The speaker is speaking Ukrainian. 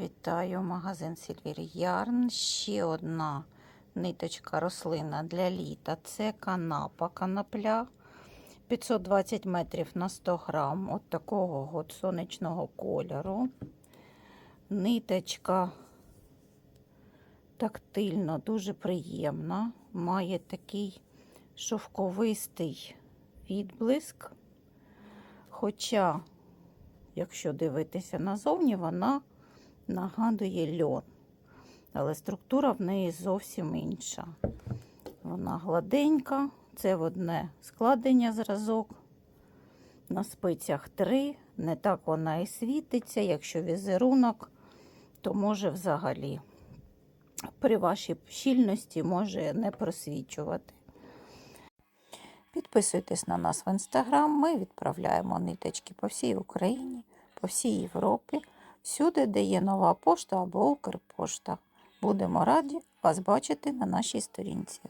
Вітаю магазин Сільвір Ярн. Ще одна ниточка рослина для літа. Це канапа канапля. 520 метрів на 100 грам. От такого от сонячного кольору. Ниточка тактильно, дуже приємна. Має такий шовковистий відблиск. Хоча, якщо дивитися назовні, вона нагадує льон, але структура в неї зовсім інша. Вона гладенька, це одне складення зразок. На спицях три, не так вона і світиться. Якщо візерунок, то може взагалі при вашій щільності може не просвічувати. Підписуйтесь на нас в інстаграм. Ми відправляємо ниточки по всій Україні, по всій Європі всюди, де є нова пошта або Укрпошта. Будемо раді вас бачити на нашій сторінці.